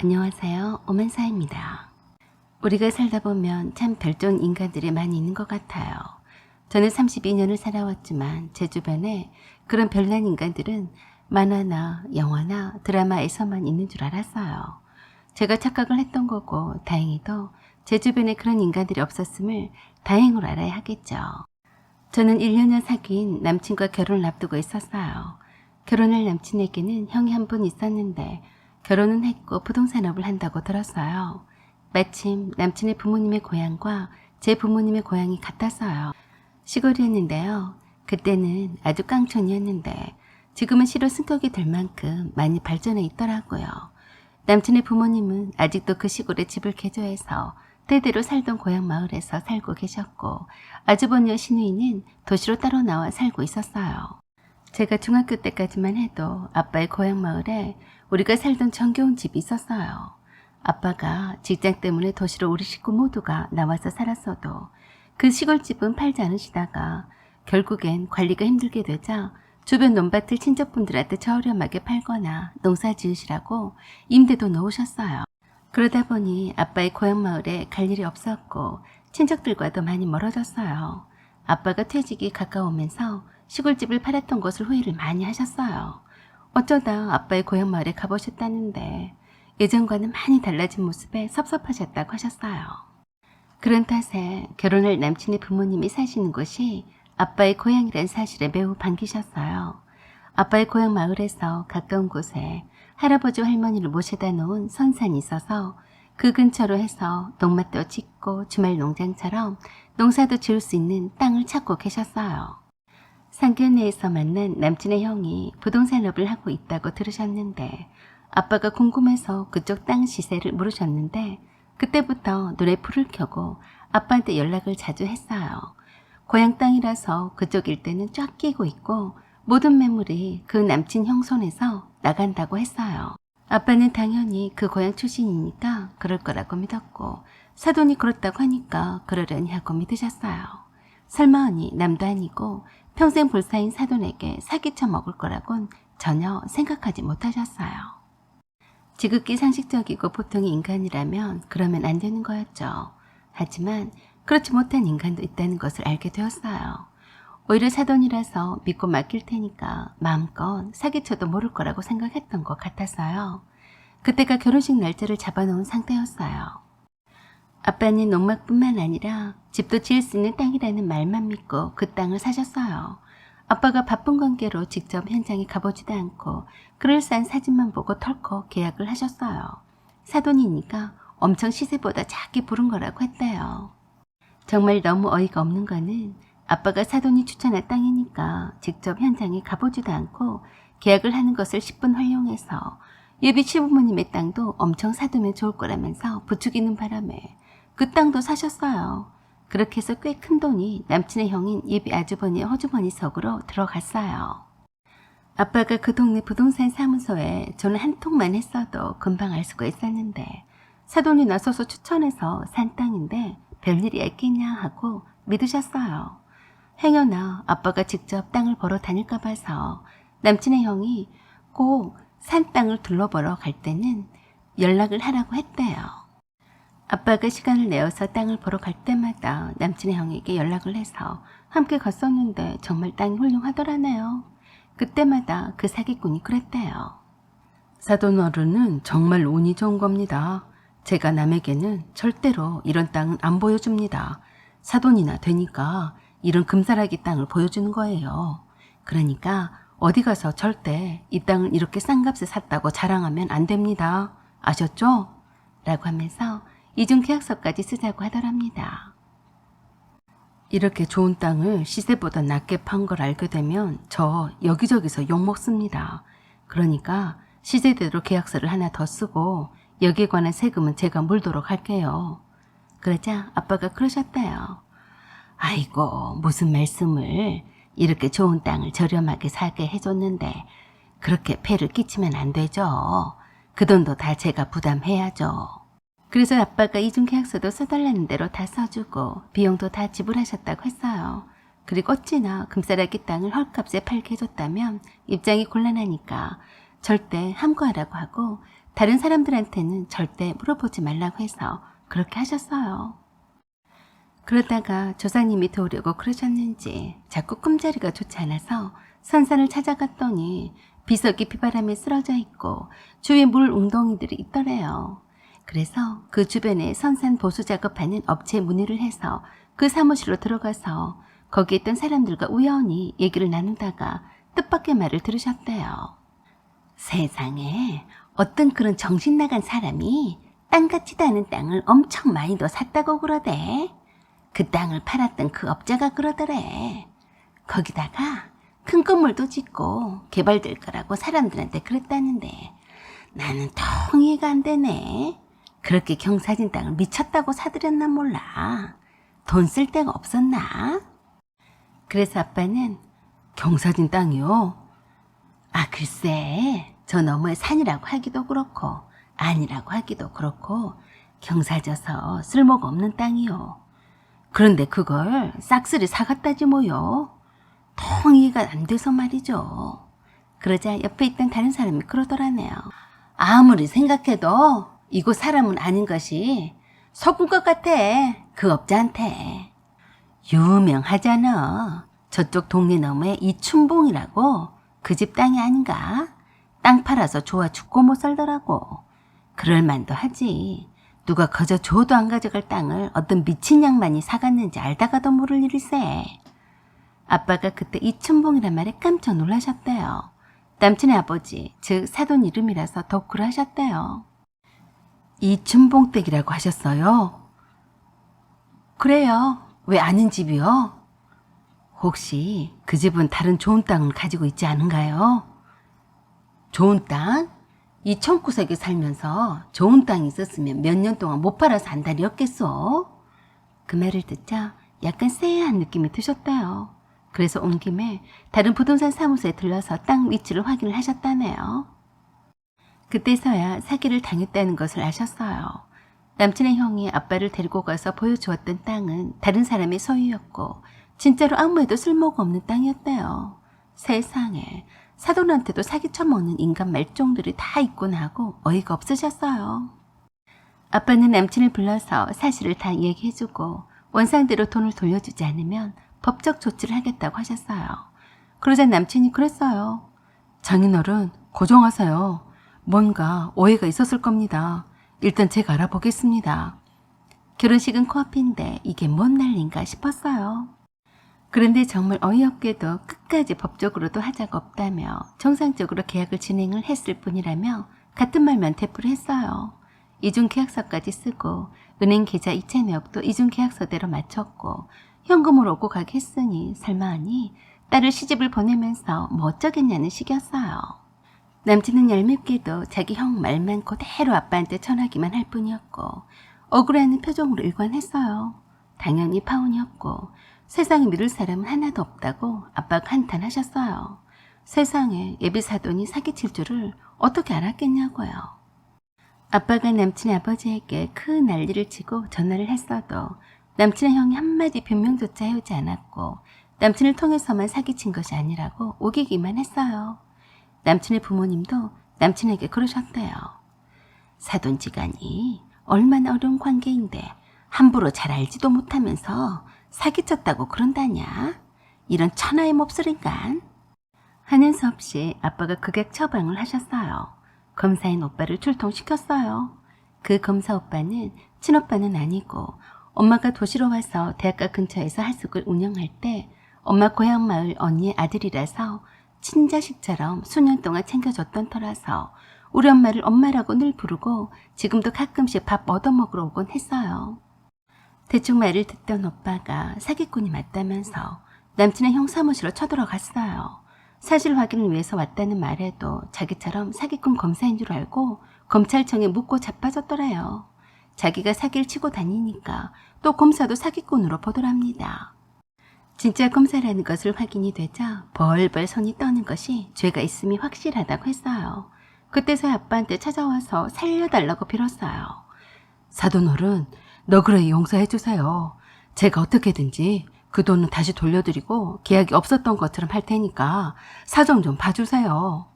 안녕하세요. 오만사입니다. 우리가 살다 보면 참 별종 인간들이 많이 있는 것 같아요. 저는 32년을 살아왔지만 제 주변에 그런 별난 인간들은 만화나 영화나 드라마에서만 있는 줄 알았어요. 제가 착각을 했던 거고 다행히도 제 주변에 그런 인간들이 없었음을 다행으로 알아야 하겠죠. 저는 1년여 사귄 남친과 결혼을 앞두고 있었어요. 결혼할 남친에게는 형이 한 분 있었는데 결혼은 했고 부동산업을 한다고 들었어요. 마침 남친의 부모님의 고향과 제 부모님의 고향이 같았어요. 시골이었는데요. 그때는 아주 깡촌이었는데 지금은 시로 승격이 될 만큼 많이 발전해 있더라고요. 남친의 부모님은 아직도 그 시골에 집을 개조해서 대대로 살던 고향 마을에서 살고 계셨고 아주버니와 시누이는 도시로 따로 나와 살고 있었어요. 제가 중학교 때까지만 해도 아빠의 고향 마을에 우리가 살던 정겨운 집이 있었어요. 아빠가 직장 때문에 도시로 우리 식구 모두가 나와서 살았어도 그 시골집은 팔지 않으시다가 결국엔 관리가 힘들게 되자 주변 논밭을 친척분들한테 저렴하게 팔거나 농사 지으시라고 임대도 놓으셨어요. 그러다 보니 아빠의 고향 마을에 갈 일이 없었고 친척들과도 많이 멀어졌어요. 아빠가 퇴직이 가까우면서 시골집을 팔았던 것을 후회를 많이 하셨어요. 어쩌다 아빠의 고향 마을에 가보셨다는데 예전과는 많이 달라진 모습에 섭섭하셨다고 하셨어요. 그런 탓에 결혼할 남친의 부모님이 사시는 곳이 아빠의 고향이란 사실에 매우 반기셨어요. 아빠의 고향 마을에서 가까운 곳에 할아버지와 할머니를 모셔다 놓은 선산이 있어서 그 근처로 해서 농맛도 짓고 주말 농장처럼 농사도 지을 수 있는 땅을 찾고 계셨어요. 상견례에서 만난 남친의 형이 부동산업을 하고 있다고 들으셨는데 아빠가 궁금해서 그쪽 땅 시세를 물으셨는데 그때부터 눈에 불을 켜고 아빠한테 연락을 자주 했어요. 고향 땅이라서 그쪽 일대는 쫙 끼고 있고 모든 매물이 그 남친 형 손에서 나간다고 했어요. 아빠는 당연히 그 고향 출신이니까 그럴 거라고 믿었고 사돈이 그렇다고 하니까 그러려니 하고 믿으셨어요. 설마 하니 남도 아니고 평생 볼 사이인 사돈에게 사기쳐 먹을 거라곤 전혀 생각하지 못하셨어요. 지극히 상식적이고 보통의 인간이라면 그러면 안 되는 거였죠. 하지만 그렇지 못한 인간도 있다는 것을 알게 되었어요. 오히려 사돈이라서 믿고 맡길 테니까 마음껏 사기쳐도 모를 거라고 생각했던 것 같았어요. 그때가 결혼식 날짜를 잡아놓은 상태였어요. 아빠는 농막뿐만 아니라 집도 지을 수 있는 땅이라는 말만 믿고 그 땅을 사셨어요. 아빠가 바쁜 관계로 직접 현장에 가보지도 않고 그럴싸한 사진만 보고 털컥 계약을 하셨어요. 사돈이니까 엄청 시세보다 작게 부른 거라고 했대요. 정말 너무 어이가 없는 거는 아빠가 사돈이 추천한 땅이니까 직접 현장에 가보지도 않고 계약을 하는 것을 10분 활용해서 예비 시부모님의 땅도 엄청 사두면 좋을 거라면서 부추기는 바람에 그 땅도 사셨어요. 그렇게 해서 꽤 큰 돈이 남친의 형인 예비 아주버니의 허주머니 속으로 들어갔어요. 아빠가 그 동네 부동산 사무소에 저는 한 통만 했어도 금방 알 수가 있었는데 사돈이 나서서 추천해서 산 땅인데 별일이 있겠냐 하고 믿으셨어요. 행여나 아빠가 직접 땅을 보러 다닐까 봐서 남친의 형이 꼭 산 땅을 둘러보러 갈 때는 연락을 하라고 했대요. 아빠가 시간을 내어서 땅을 보러 갈 때마다 남친의 형에게 연락을 해서 함께 갔었는데 정말 땅이 훌륭하더라네요. 그때마다 그 사기꾼이 그랬대요. 사돈 어른은 정말 운이 좋은 겁니다. 제가 남에게는 절대로 이런 땅은 안 보여줍니다. 사돈이나 되니까 이런 금사라기 땅을 보여주는 거예요. 그러니까 어디 가서 절대 이 땅을 이렇게 싼 값에 샀다고 자랑하면 안 됩니다. 아셨죠? 라고 하면서 이중 계약서까지 쓰자고 하더랍니다. 이렇게 좋은 땅을 시세보다 낮게 판 걸 알게 되면 저 여기저기서 욕먹습니다. 그러니까 시세대로 계약서를 하나 더 쓰고 여기에 관한 세금은 제가 물도록 할게요. 그러자 아빠가 그러셨대요. 아이고 무슨 말씀을 이렇게 좋은 땅을 저렴하게 사게 해줬는데 그렇게 폐를 끼치면 안 되죠. 그 돈도 다 제가 부담해야죠. 그래서 아빠가 이중 계약서도 써달라는 대로 다 써주고 비용도 다 지불하셨다고 했어요. 그리고 어찌나 금싸라기 땅을 헐값에 팔게 해줬다면 입장이 곤란하니까 절대 함구하라고 하고 다른 사람들한테는 절대 물어보지 말라고 해서 그렇게 하셨어요. 그러다가 조상님이 도우려고 그러셨는지 자꾸 꿈자리가 좋지 않아서 선산을 찾아갔더니 비석이 비바람에 쓰러져 있고 주위에 물 웅덩이들이 있더래요. 그래서 그 주변에 선산 보수 작업하는 업체 문의를 해서 그 사무실로 들어가서 거기 있던 사람들과 우연히 얘기를 나누다가 뜻밖의 말을 들으셨대요. 세상에 어떤 그런 정신 나간 사람이 땅 같지도 않은 땅을 엄청 많이 더 샀다고 그러대. 그 땅을 팔았던 그 업자가 그러더래. 거기다가 큰 건물도 짓고 개발될 거라고 사람들한테 그랬다는데 나는 통 이해가 안 되네. 그렇게 경사진 땅을 미쳤다고 사들였나 몰라. 돈 쓸 데가 없었나? 그래서 아빠는 경사진 땅이요? 아, 글쎄, 저 너머에 산이라고 하기도 그렇고, 아니라고 하기도 그렇고, 경사져서 쓸모가 없는 땅이요. 그런데 그걸 싹쓸이 사갔다지 뭐요. 통 이해가 안 돼서 말이죠. 그러자 옆에 있던 다른 사람이 그러더라네요. 아무리 생각해도 이곳 사람은 아닌 것이 속은 것 같아. 그 업자한테. 유명하잖아. 저쪽 동네 너머에 이춘봉이라고 그 집 땅이 아닌가? 땅 팔아서 좋아 죽고 못 살더라고. 그럴 만도 하지. 누가 거저 줘도 안 가져갈 땅을 어떤 미친 양반이 사갔는지 알다가도 모를 일일세. 아빠가 그때 이춘봉이란 말에 깜짝 놀라셨대요. 남친의 아버지, 즉 사돈 이름이라서 덕후를 하셨대요. 이춘봉댁이라고 하셨어요? 그래요. 왜 아는 집이요? 혹시 그 집은 다른 좋은 땅을 가지고 있지 않은가요? 좋은 땅? 이 청구석에 살면서 좋은 땅이 있었으면 몇 년 동안 못 팔아서 안 달이었겠어? 그 말을 듣자 약간 쎄한 느낌이 드셨대요. 그래서 온 김에 다른 부동산 사무소에 들러서 땅 위치를 확인을 하셨다네요. 그때서야 사기를 당했다는 것을 아셨어요. 남친의 형이 아빠를 데리고 가서 보여주었던 땅은 다른 사람의 소유였고 진짜로 아무에도 쓸모가 없는 땅이었대요. 세상에 사돈한테도 사기쳐먹는 인간 말종들이 다 있구나 하고 어이가 없으셨어요. 아빠는 남친을 불러서 사실을 다 얘기해주고 원상대로 돈을 돌려주지 않으면 법적 조치를 하겠다고 하셨어요. 그러자 남친이 그랬어요. 장인어른 고정하세요. 뭔가 오해가 있었을 겁니다. 일단 제가 알아보겠습니다. 결혼식은 코앞인데 이게 뭔 난리인가 싶었어요. 그런데 정말 어이없게도 끝까지 법적으로도 하자가 없다며 정상적으로 계약을 진행을 했을 뿐이라며 같은 말만 대꾸를 했어요. 이중 계약서까지 쓰고 은행 계좌 이체 내역도 이중 계약서대로 마쳤고 현금으로 오고 가게 했으니 설마 하니 딸을 시집을 보내면서 뭐 어쩌겠냐는 식이었어요. 남친은 얄밉게도 자기 형 말만 그대로 아빠한테 전하기만 할 뿐이었고 억울해하는 표정으로 일관했어요. 당연히 파혼이었고 세상에 믿을 사람은 하나도 없다고 아빠가 한탄하셨어요. 세상에 예비 사돈이 사기칠 줄을 어떻게 알았겠냐고요. 아빠가 남친의 아버지에게 큰 난리를 치고 전화를 했어도 남친의 형이 한마디 변명조차 해오지 않았고 남친을 통해서만 사기친 것이 아니라고 우기기만 했어요. 남친의 부모님도 남친에게 그러셨대요. 사돈지간이 얼마나 어려운 관계인데 함부로 잘 알지도 못하면서 사기쳤다고 그런다냐? 이런 천하의 몹쓸 인간? 하는 수 없이 아빠가 극약 처방을 하셨어요. 검사인 오빠를 출동시켰어요. 그 검사 오빠는 친오빠는 아니고 엄마가 도시로 와서 대학가 근처에서 하숙을 운영할 때 엄마 고향 마을 언니의 아들이라서 친자식처럼 수년 동안 챙겨줬던 터라서 우리 엄마를 엄마라고 늘 부르고 지금도 가끔씩 밥 얻어먹으러 오곤 했어요. 대충 말을 듣던 오빠가 사기꾼이 맞다면서 남친의 형 사무실로 쳐들어갔어요. 사실 확인을 위해서 왔다는 말에도 자기처럼 사기꾼 검사인 줄 알고 검찰청에 묻고 자빠졌더래요. 자기가 사기를 치고 다니니까 또 검사도 사기꾼으로 보더랍니다. 진짜 검사라는 것을 확인이 되자 벌벌 손이 떠는 것이 죄가 있음이 확실하다고 했어요. 그때서야 아빠한테 찾아와서 살려달라고 빌었어요. 사돈어른, 너그레 용서해 주세요. 제가 어떻게든지 그 돈은 다시 돌려드리고 계약이 없었던 것처럼 할 테니까 사정 좀 봐주세요.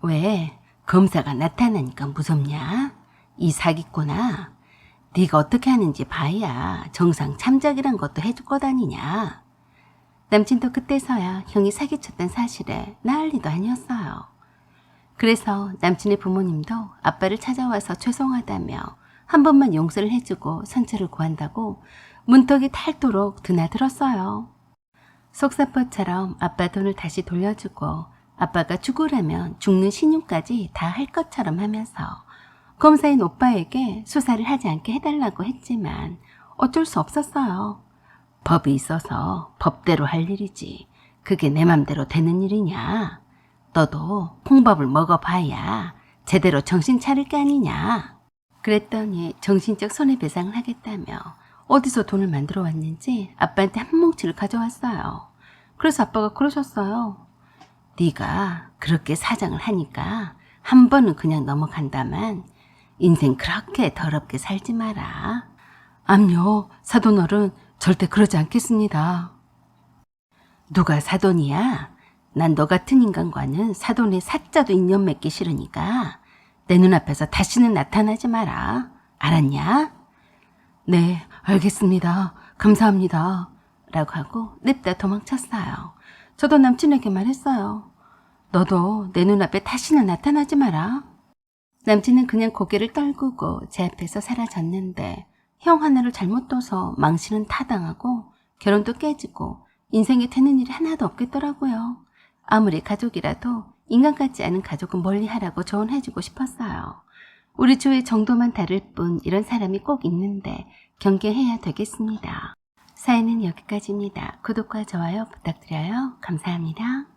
왜? 검사가 나타나니까 무섭냐? 이 사기꾼아. 네가 어떻게 하는지 봐야 정상 참작이란 것도 해줄 거다니냐. 남친도 그때서야 형이 사기쳤던 사실에 난리도 아니었어요. 그래서 남친의 부모님도 아빠를 찾아와서 죄송하다며 한 번만 용서를 해주고 선처를 구한다고 문턱이 닳도록 드나들었어요. 속사포처럼 아빠 돈을 다시 돌려주고 아빠가 죽으라면 죽는 신용까지 다 할 것처럼 하면서 검사인 오빠에게 수사를 하지 않게 해달라고 했지만 어쩔 수 없었어요. 법이 있어서 법대로 할 일이지. 그게 내 맘대로 되는 일이냐? 너도 콩밥을 먹어봐야 제대로 정신 차릴 게 아니냐? 그랬더니 정신적 손해배상을 하겠다며 어디서 돈을 만들어 왔는지 아빠한테 한 뭉치를 가져왔어요. 그래서 아빠가 그러셨어요. 네가 그렇게 사장을 하니까 한 번은 그냥 넘어간다만 인생 그렇게 더럽게 살지 마라. 암요, 사돈어른 절대 그러지 않겠습니다. 누가 사돈이야? 난 너 같은 인간과는 사돈의 사자도 인연 맺기 싫으니까 내 눈앞에서 다시는 나타나지 마라. 알았냐? 네, 알겠습니다. 감사합니다. 라고 하고 냅다 도망쳤어요. 저도 남친에게 말했어요. 너도 내 눈앞에 다시는 나타나지 마라. 남친은 그냥 고개를 떨구고 제 앞에서 사라졌는데 형 하나를 잘못 둬서 망신은 타당하고 결혼도 깨지고 인생에 되는 일이 하나도 없겠더라고요. 아무리 가족이라도 인간 같지 않은 가족은 멀리 하라고 조언해주고 싶었어요. 우리 주위 정도만 다를 뿐 이런 사람이 꼭 있는데 경계해야 되겠습니다. 사연은 여기까지입니다. 구독과 좋아요 부탁드려요. 감사합니다.